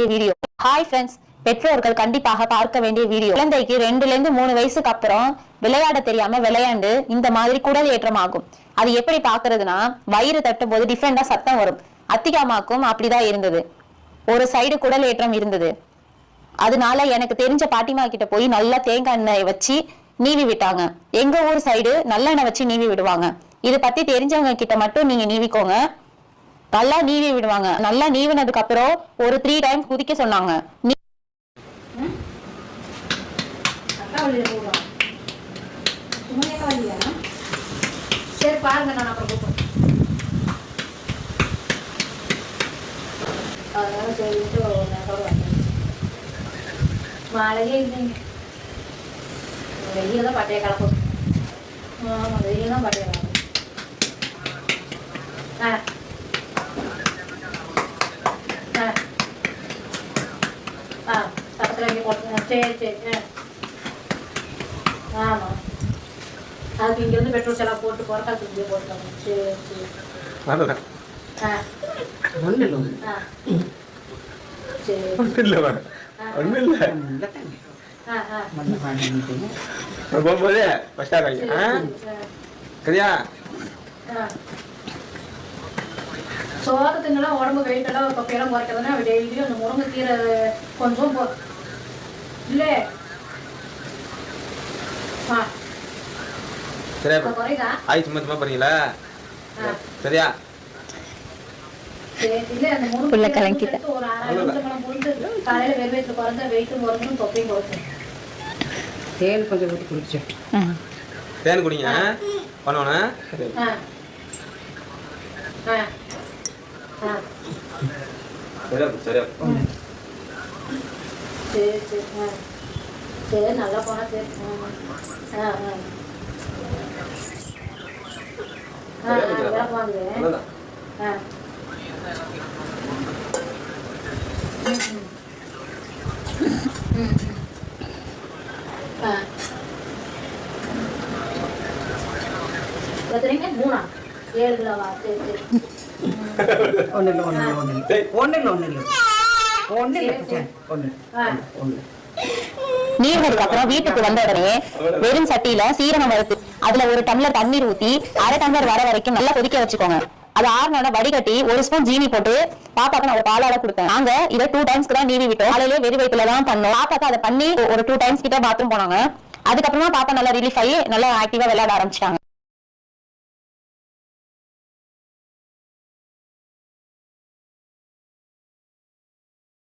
Video hi friends பெற்றோர்கள் கண்டிப்பாக பார்க்க வேண்டிய வீடியோ குழந்தைக்கு ரெண்டுல இருந்து மூணு வயசுக்கு அப்புறம் விளையாட தெரியாம விளையாண்டு இந்த மாதிரி குடல் ஏற்றம் ஆகும் அது எப்படி பாக்குறதுன்னா வயிறு தட்டும் போது டிஃப்ரெண்டா சத்தம் வரும். அத்திகாமாக்கும் அப்படிதான் இருந்தது. ஒரு சைடு குடல் ஏற்றம் இருந்தது. அதனால எனக்கு தெரிஞ்ச பாட்டிமா கிட்ட போய் நல்லா தேங்காய் எண்ணெய் வச்சு நீவி விட்டாங்க. எங்க ஊர் சைடு நல்லெண்ணெய் வச்சு நீவி விடுவாங்க. இது பத்தி தெரிஞ்சவங்க கிட்ட மட்டும் நீங்க நீவிக்கோங்க. நல்லா நீவி விடுவாங்க. நல்லா நீவினதுக்கு அப்புறம் ஒரு த்ரீ டைம் குதிக்க சொன்னாங்க. சரி பாருங்க நான் அப்புறம் கூப்பிடுறேன். அதனால சொல்லிட்டு ஒரு நேரம் வந்தேன் மழையே இல்லைங்க. வெயில் தான் பட்டையை கலக்கும் ஆமாம் வெயில் தான் பட்டையை கலக்கும் ஆ ஆ பக்கத்தில் இங்கே போட்டு சரி. சரி ஆமாம் அதுக்கு இங்கேருந்து பெட்ரோல் செலவு போட்டு புறக்காசு இங்கே போட்டுருக்காங்க சரி சரி. போகும்போது ஃபஸ்ட்டாக சரி. சரியா? தின்னலாம் உடம்பு வெயிட் எல்லாம் தொப்பையெல்லாம் குறைக்கிறதுனா டெய்லியும் அந்த முருங்கைக்கீரை கொஞ்சம் போ இல்லை ஆ சரியா? ஆய் சும்மா சும்மா போறீங்களா? சரியா? சரி இல்லை அந்த புள்ள முருங்கைக்கீரை கலங்கிட்ட. எடுத்து ஒரு அரை நிமிஷம் புரிந்து காலையில் வெறும் வயிற்றுல குறைஞ்சா வெயிட்டும் குறைஞ்சிடும் தொப்பையும் குறைச்சிடும் தேன் கொஞ்சம் குடிச்சேன். தேன் குடிங்க. சரி. ஆ. சரியா சரியா. சரி சரி ஆ சரி நல்லா போனால் சரி ஆ ஆ ஆ நல்லா ஆ ஆ ம். ஆ எத்தனைங்க மூணா ஏழு கிலோவா சரி சரி ஒன்றும் இல்லை ஒன்றும் இல்லை ஒன்றும் இல்லை ஒன்றும் இல்லை நீர்னதுக்கு அப்புறம் வீட்டுக்கு வந்த உடனே வெறும் சட்டியில சீரகம் வறுத்து அதுல ஒரு டம்ளர் தண்ணீர் ஊத்தி அரை டம்ளர் வர வரைக்கும் நல்லா கொதிக்க வச்சுக்கோங்க. அது ஆறுனோட வடிகட்டி ஒரு ஸ்பூன் ஜீனி போட்டு பாப்பாக்கு நான் ஒரு பாலாட கொடுத்தேன். நாங்க இதை டூ டைம்ஸ்க்கு தான் நீவி விட்டோம். காலையிலே வெறி வயிற்றுல தான் பண்ணோம். பாப்பாக்கு அதை பண்ணி ஒரு டூ டைம்ஸ் கிட்ட பாத்ரூம் போனாங்க. அதுக்கப்புறமா பாப்பா நல்லா ரிலீஃப் ஆகி நல்லா ஆக்டிவா விளையாட ஆரம்பிச்சிட்டாங்க.